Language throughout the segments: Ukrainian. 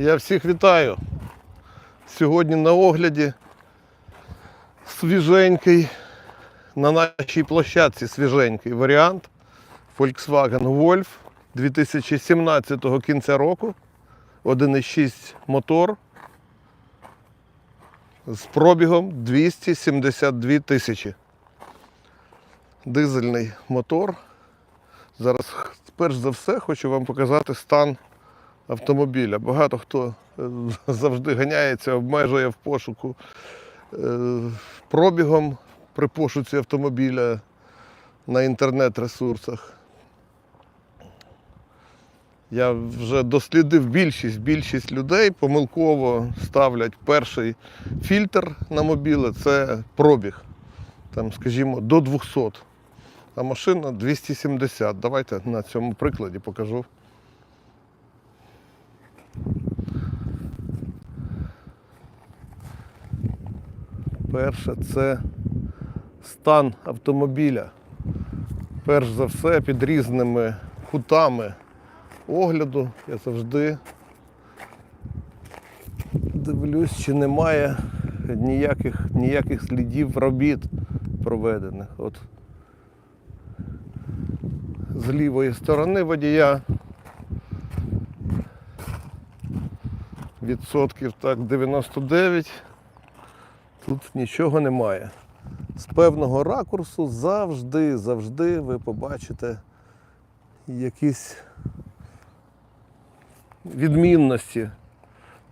Я всіх вітаю. Сьогодні на огляді свіженький, на нашій площадці свіженький варіант Volkswagen Golf 2017 кінця року. 1,6 мотор з пробігом 272 тисячі. Дизельний мотор. Зараз, перш за все, хочу вам показати стан автомобіля. Багато хто е, завжди ганяється, обмежує в пошуку е, пробігом при пошуці автомобіля на інтернет-ресурсах. Я вже дослідив більшість, більшість людей помилково ставлять перший фільтр на мобіле це пробіг. Там, скажімо, до 200. А машина 270. Давайте на цьому прикладі покажу. Перше це стан автомобіля. Перш за все, під різними кутами огляду я завжди дивлюсь, чи немає ніяких, ніяких слідів робіт проведених. От з лівої сторони водія відсотків так 99. Тут нічого немає. З певного ракурсу завжди, завжди ви побачите якісь відмінності.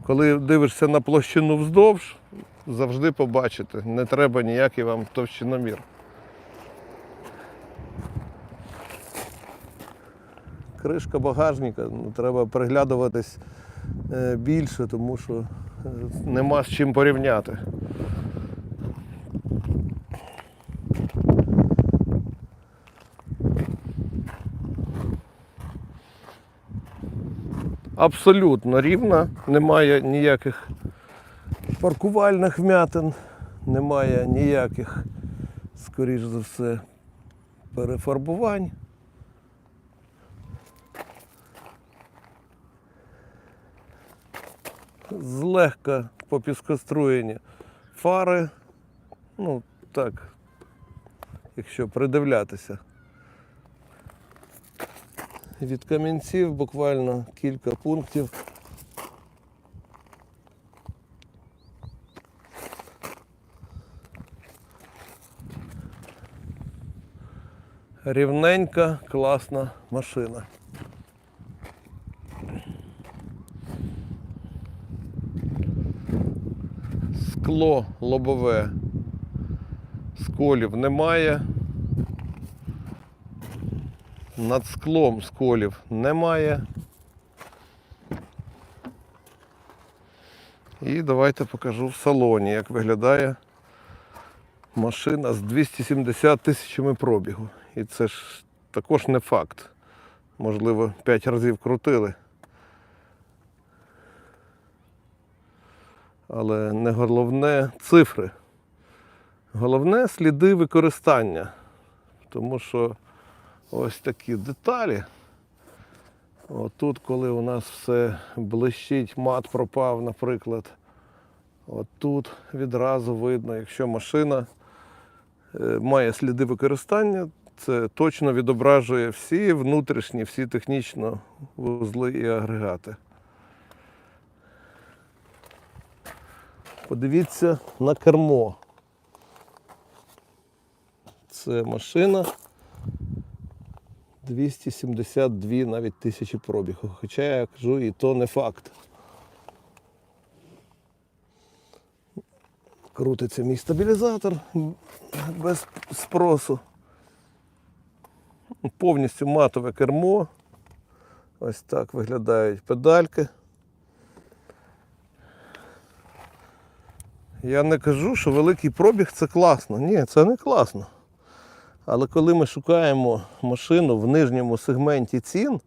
Коли дивишся на площину вздовж, завжди побачите. Не треба ніякий вам товщиномір. Кришка багажника, ну, треба приглядуватись е, більше, тому що е, нема з чим порівняти. Абсолютно рівна, немає ніяких паркувальних вмятин, немає ніяких, скоріш за все, перефарбувань. Злегка попіскоструєні фари. Ну, так, якщо придивлятися. Від камінців буквально кілька пунктів. Рівненька, класна машина. Скло лобове сколів немає. Над склом сколів немає. І давайте покажу в салоні, як виглядає машина з 270 тисячами пробігу. І це ж також не факт. Можливо, 5 разів крутили. Але не головне цифри. Головне сліди використання. Тому що ось такі деталі. Отут, коли у нас все блищить, мат пропав, наприклад. Отут відразу видно, якщо машина е, має сліди використання, це точно відображує всі внутрішні, всі технічно вузли і агрегати. Подивіться на кермо. Це машина 272 навіть тисячі пробігу. Хоча я кажу, і то не факт. Крутиться мій стабілізатор без спросу. Повністю матове кермо. Ось так виглядають педальки. Я не кажу, що великий пробіг це класно. Ні, це не класно. Але коли ми шукаємо машину в нижньому сегменті цін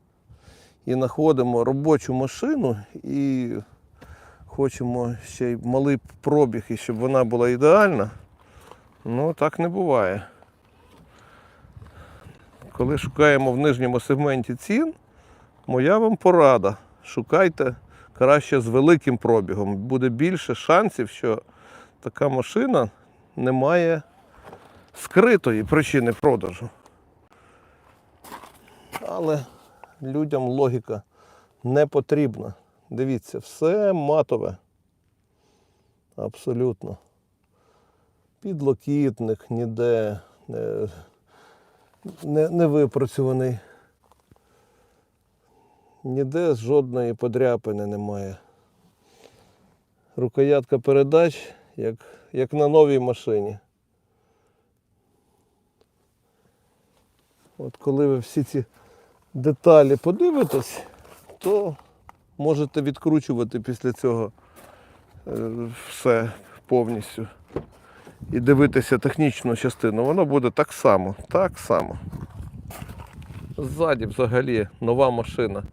і знаходимо робочу машину і хочемо ще й малий пробіг, і щоб вона була ідеальна, ну так не буває. Коли шукаємо в нижньому сегменті цін, моя вам порада. Шукайте краще з великим пробігом. Буде більше шансів, що така машина не має скритої причини продажу. Але людям логіка не потрібна. Дивіться, все матове. Абсолютно. Підлокітник ніде не, не, не випрацьований. Ніде жодної подряпини немає. Рукоятка передач, як, як на новій машині. От коли ви всі ці деталі подивитесь, то можете відкручувати після цього е, все повністю і дивитися технічну частину. Воно буде так само, так само. Ззаді взагалі нова машина.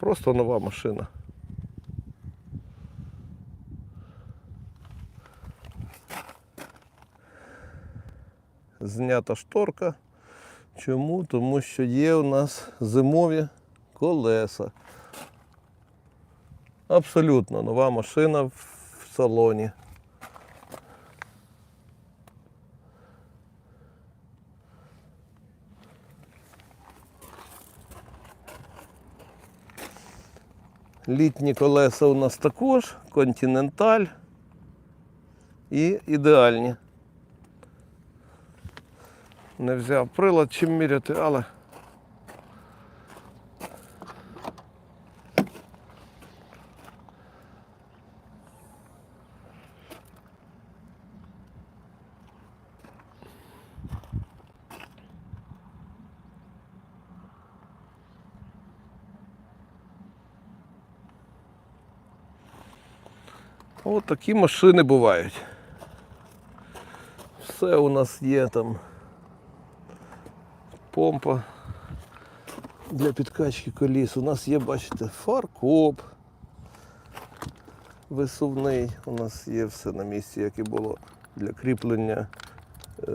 Просто нова машина. Знята шторка. Чому? Тому що є у нас зимові колеса. Абсолютно нова машина в салоні. Літні колеса у нас також, континенталь і ідеальні. Не взяв прилад чим міряти, але От такі машини бувають. Все у нас є там помпа для підкачки коліс. У нас є, бачите, фаркоп висувний. У нас є все на місці, як і було для кріплення е,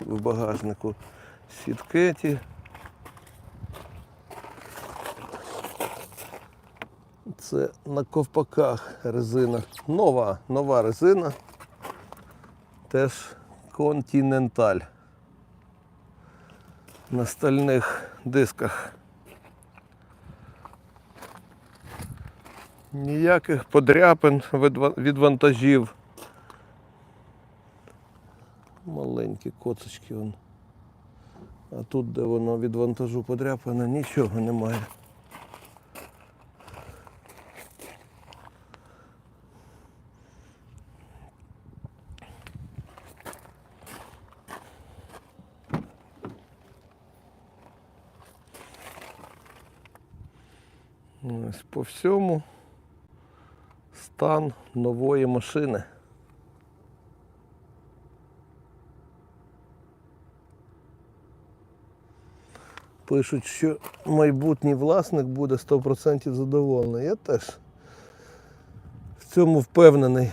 в багажнику сіткеті. Це на ковпаках резина. Нова, нова резина. Теж континенталь. На стальних дисках. Ніяких подряпин від вантажів. Маленькі коцочки. Вон. А тут, де воно від вантажу подряпане, нічого немає. Ось по всьому стан нової машини. Пишуть, що майбутній власник буде 100% задоволений. Я теж в цьому впевнений.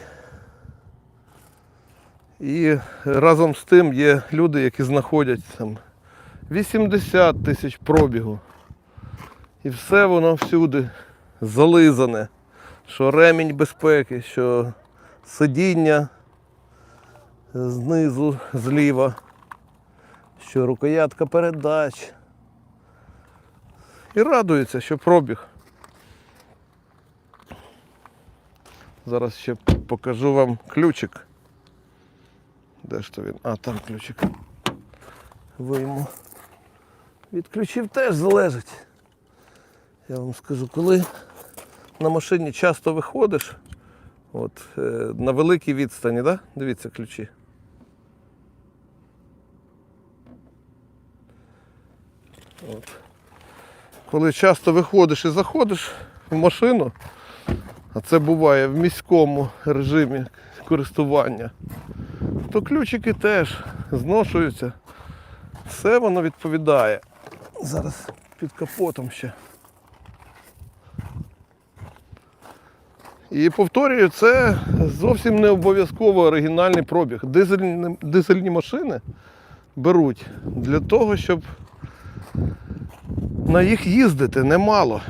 І разом з тим є люди, які знаходять там 80 тисяч пробігу. І все воно всюди зализане. Що ремінь безпеки, що сидіння знизу, зліва, що рукоятка передач. І радується, що пробіг. Зараз ще покажу вам ключик. Де ж то він? А, там ключик. Вийму. Від ключів теж залежить. Я вам скажу, коли на машині часто виходиш, от, е, на великій відстані, да? дивіться ключі. От. Коли часто виходиш і заходиш в машину, а це буває в міському режимі користування, то ключики теж зношуються. Все воно відповідає. Зараз під капотом ще. І повторюю, це зовсім не обов'язково оригінальний пробіг. Дизельні, дизельні машини беруть для того, щоб на їх їздити немало.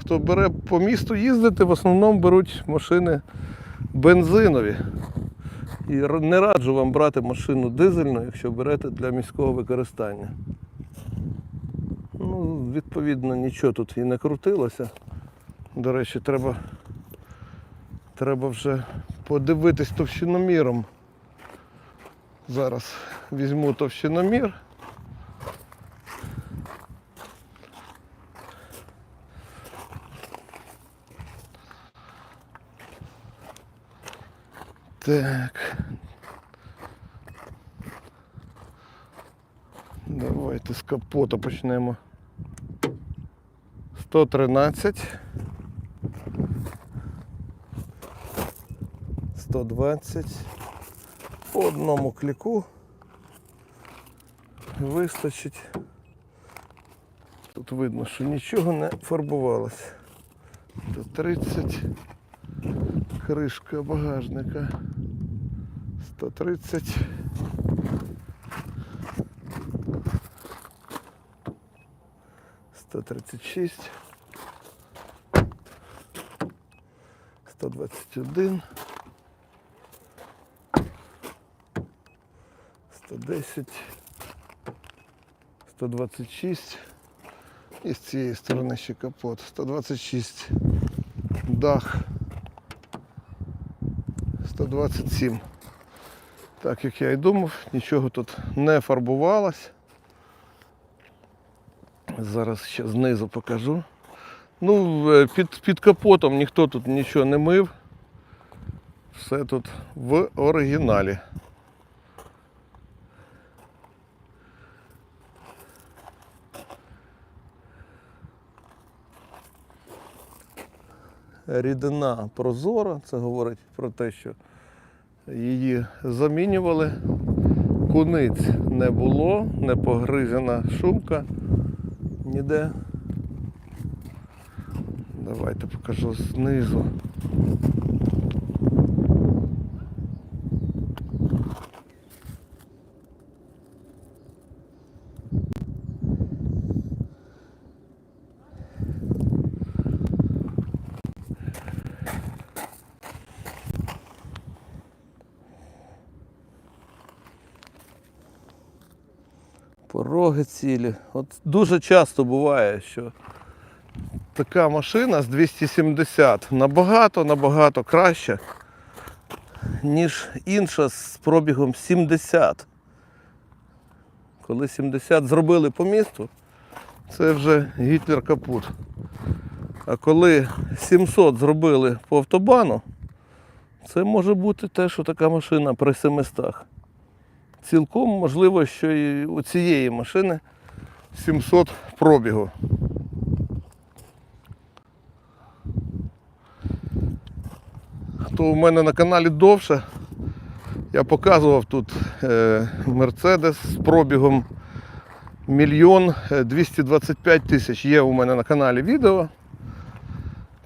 хто бере по місту їздити, в основному беруть машини бензинові. І не раджу вам брати машину дизельну, якщо берете для міського використання. Ну, відповідно, нічого тут і не крутилося. До речі, треба, треба вже подивитись товщиноміром. Зараз візьму товщиномір. Так. Давайте з капота почнемо. 113. 120. По одному кліку. Вистачить. Тут видно, що нічого не фарбувалося. 130. Кришка багажника. 130. Сто тридцять шість. Сто двадцять один. Сто десять. Сто двадцять шість. І з цієї сторони ще капот. 126. Дах. 127. Так як я і думав, нічого тут не фарбувалось. Зараз ще знизу покажу. Ну, е, під, під капотом ніхто тут нічого не мив. Все тут в оригіналі. Рідина прозора, це говорить про те, що її замінювали. Куниць не було, не погризена шумка ніде. Давайте покажу знизу. Цілі. От дуже часто буває, що така машина з 270 набагато набагато краща, ніж інша з пробігом 70. Коли 70 зробили по місту, це вже Гітлер капут. А коли 700 зробили по автобану, це може бути те, що така машина при 700. Цілком можливо, що і у цієї машини 700 пробігу. Хто у мене на каналі довше, я показував тут Мерседес з пробігом мільйон 225 тисяч. Є у мене на каналі відео.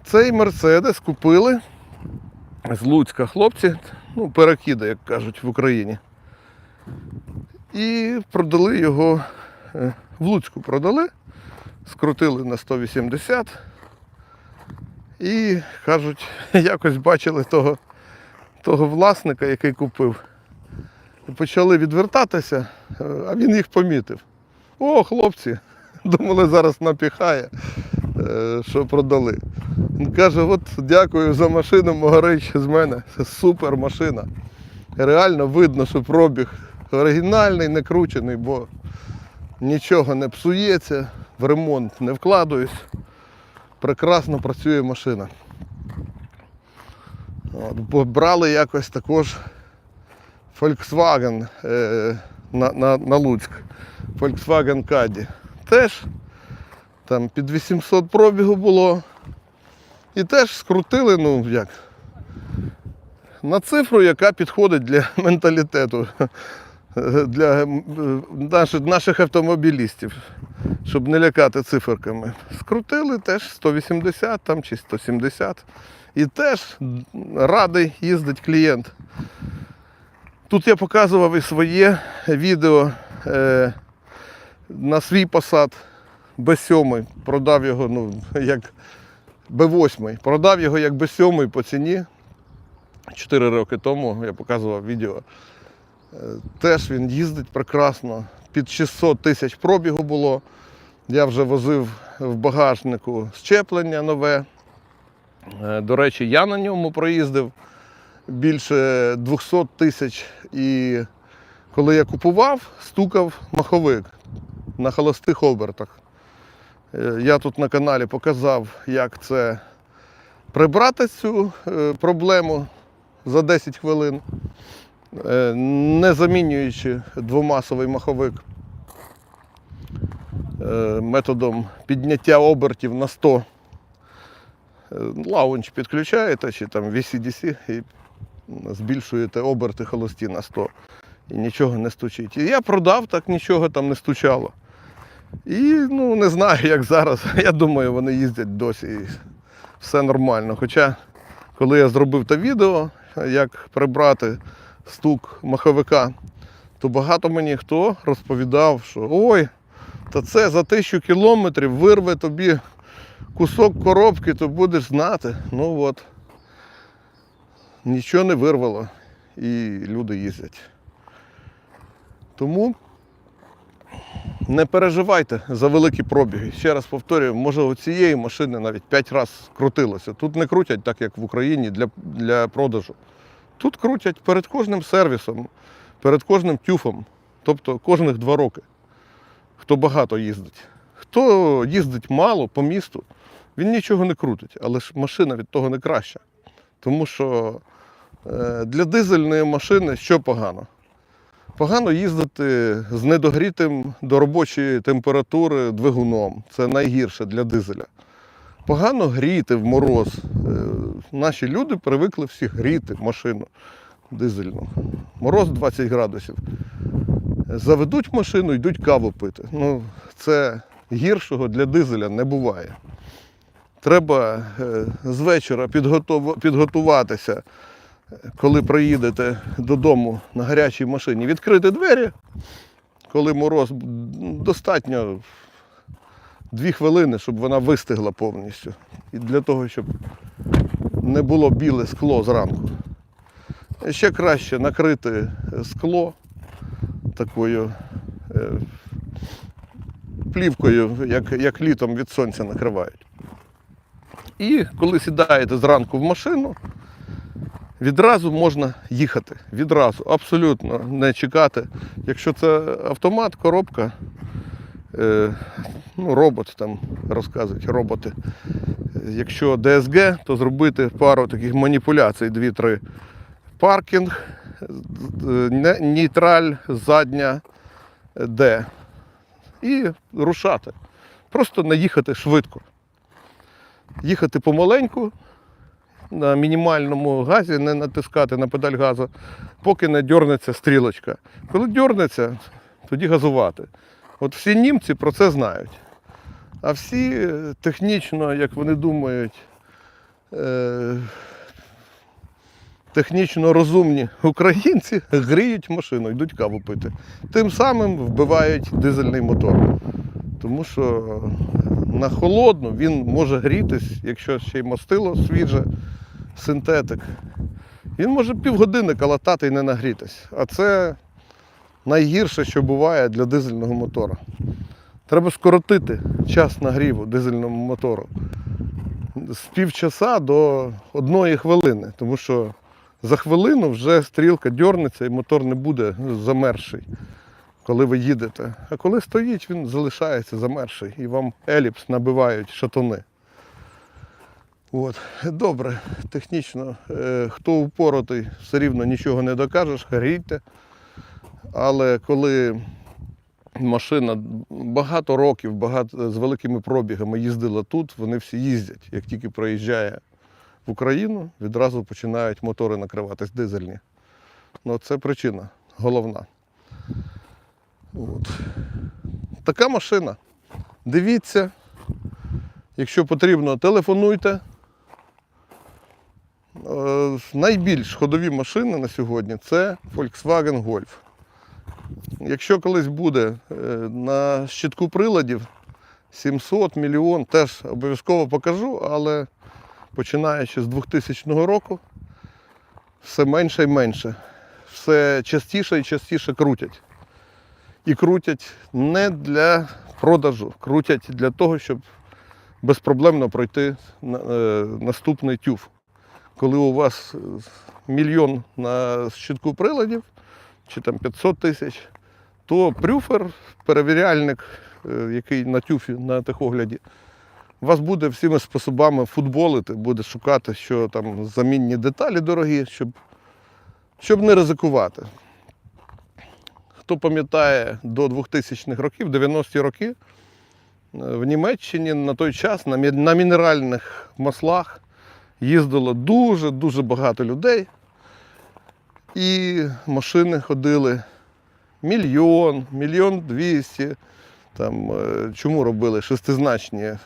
Цей Мерседес купили з Луцька хлопці, ну, перекиди, як кажуть в Україні. І продали його е, в Луцьку продали, скрутили на 180. І кажуть, якось бачили того, того власника, який купив. І почали відвертатися, е, а він їх помітив. О, хлопці, думали, зараз напіхає, е, що продали. Він каже, от дякую за машину, Могарич з мене. Це супер машина. Реально видно, що пробіг оригінальний, не кручений, бо нічого не псується, в ремонт не вкладуюсь. Прекрасно працює машина. От, бо брали якось також Volkswagen е, на, на, на Луцьк. Volkswagen Caddy. Теж там під 800 пробігу було. І теж скрутили, ну як, на цифру, яка підходить для менталітету для наших, наших автомобілістів, щоб не лякати циферками. Скрутили теж 180 там, чи 170. І теж радий їздить клієнт. Тут я показував і своє відео е, на свій посад Б7. Продав його, ну, як Б8. Продав його як Б7 по ціні. 4 роки тому я показував відео. Е, Теж він їздить прекрасно. Під 600 тисяч пробігу було. Я вже возив в багажнику щеплення нове. Е, До речі, я на ньому проїздив більше 200 тисяч. І коли я купував, стукав маховик на холостих обертах. Е, Я тут на каналі показав, як це прибрати цю проблему за 10 хвилин, не замінюючи двомасовий маховик е, методом підняття обертів на 100. Е, Лаунч підключаєте чи там VCDC і збільшуєте оберти холості на 100 і нічого не стучить. І я продав, так нічого там не стучало. І ну, не знаю, як зараз. Я думаю, вони їздять досі і все нормально. Хоча, коли я зробив те відео, як прибрати стук маховика, то багато мені хто розповідав, що ой, та це за тисячу кілометрів вирве тобі кусок коробки, то будеш знати. Ну от, нічого не вирвало, і люди їздять. Тому не переживайте за великі пробіги. Ще раз повторюю, може у цієї машини навіть 5 разів крутилося. Тут не крутять так, як в Україні для, для продажу. Тут крутять перед кожним сервісом, перед кожним тюфом, тобто кожних два роки. Хто багато їздить. Хто їздить мало по місту, він нічого не крутить, але ж машина від того не краща. Тому що е, для дизельної машини що погано? Погано їздити з недогрітим до робочої температури двигуном. Це найгірше для дизеля. Погано гріти в мороз. Е, Наші люди привикли всі гріти машину дизельну. Мороз 20 градусів. Заведуть машину, йдуть каву пити. Ну, це гіршого для дизеля не буває. Треба е, з вечора підготуватися коли приїдете додому на гарячій машині, відкрити двері, коли мороз достатньо дві хвилини, щоб вона вистигла повністю. І для того, щоб не було біле скло зранку. Ще краще накрити скло такою е, плівкою, як, як літом від сонця накривають. І коли сідаєте зранку в машину, відразу можна їхати. Відразу, абсолютно не чекати. Якщо це автомат, коробка, ну, робот там розказують, роботи. Якщо ДСГ, то зробити пару таких маніпуляцій, дві-три. Паркінг, е, нейтраль, задня Д. І рушати. Просто не їхати швидко. Їхати помаленьку, на мінімальному газі, не натискати на педаль газу, поки не дьорнеться стрілочка. Коли дьорнеться, тоді газувати. От всі німці про це знають. А всі е, технічно, як вони думають, е, технічно розумні українці гріють машину, йдуть каву пити. Тим самим вбивають дизельний мотор. Тому що на холодну він може грітись, якщо ще й мастило свіже, синтетик. Він може півгодини калатати і не нагрітись. А це найгірше, що буває для дизельного мотора. Треба скоротити час нагріву дизельному мотору з півчаса до одної хвилини, тому що за хвилину вже стрілка дьорнеться і мотор не буде замерзший, коли ви їдете. А коли стоїть, він залишається замерзший і вам еліпс набивають шатуни. От. Добре, технічно, е, хто упоротий, все рівно нічого не докажеш, грійте. Але коли машина багато років, багато, з великими пробігами їздила тут, вони всі їздять. Як тільки проїжджає в Україну, відразу починають мотори накриватись дизельні. Ну, це причина головна. От. Така машина. Дивіться. Якщо потрібно, телефонуйте. Е, Найбільш ходові машини на сьогодні це Volkswagen Golf. Якщо колись буде е, на щитку приладів 700 мільйон, теж обов'язково покажу, але починаючи з 2000 року, все менше і менше. Все частіше і частіше крутять. І крутять не для продажу, крутять для того, щоб безпроблемно пройти е, наступний тюф. Коли у вас мільйон на щитку приладів, чи там 500 тисяч, то прюфер, перевіряльник, е, який на тюфі на техогляді, вас буде всіма способами футболити, буде шукати, що там замінні деталі дорогі, щоб, щоб не ризикувати. Хто пам'ятає до 2000-х років, 90-ті роки, е, в Німеччині на той час на мінеральних маслах їздило дуже-дуже багато людей. І машини ходили мільйон, мільйон двісті. Там, е, чому робили шестизначні е,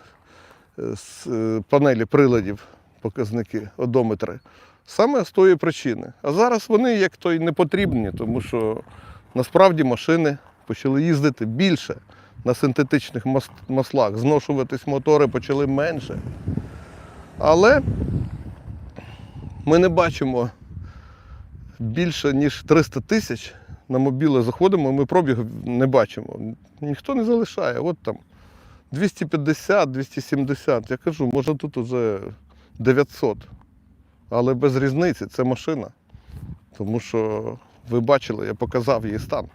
е, панелі приладів, показники, одометри? Саме з тої причини. А зараз вони як то й не потрібні, тому що насправді машини почали їздити більше на синтетичних маслах, зношуватись мотори почали менше. Але ми не бачимо більше, ніж 300 тисяч. На мобіле заходимо, ми пробіг не бачимо. Ніхто не залишає. От там 250, 270. Я кажу, може тут уже 900. Але без різниці це машина. Тому що ви бачили, я показав її стан.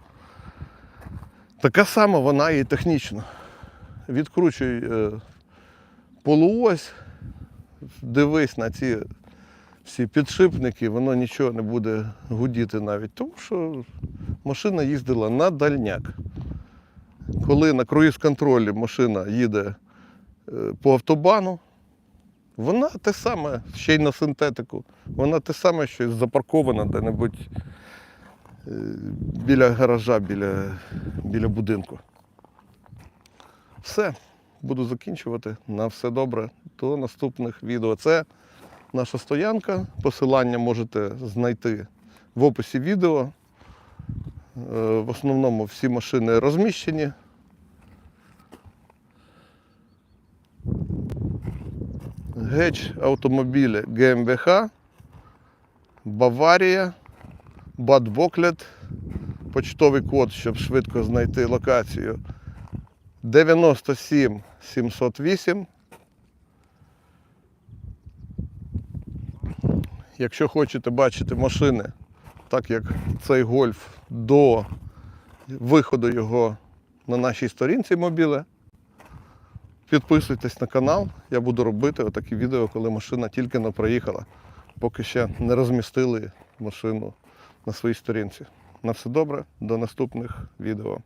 Така сама вона і технічно. Відкручуй е, полуось, дивись на ці всі підшипники, воно нічого не буде гудіти навіть, тому що машина їздила на дальняк. Коли на круїз-контролі машина їде е, по автобану, вона те саме, ще й на синтетику, вона те саме, що запаркована де-небудь е, біля гаража, біля, біля будинку. Все, буду закінчувати. На все добре. До наступних відео. Це наша стоянка. Посилання можете знайти в описі відео. Е, В основному всі машини розміщені. Геч автомобілі ГМВХ, Баварія, Бад Боклет, почтовий код, щоб швидко знайти локацію 97 708. Якщо хочете бачити машини, так як цей гольф до виходу його на нашій сторінці мобіле, підписуйтесь на канал. Я буду робити отакі відео, коли машина тільки не проїхала, поки ще не розмістили машину на своїй сторінці. На все добре, до наступних відео.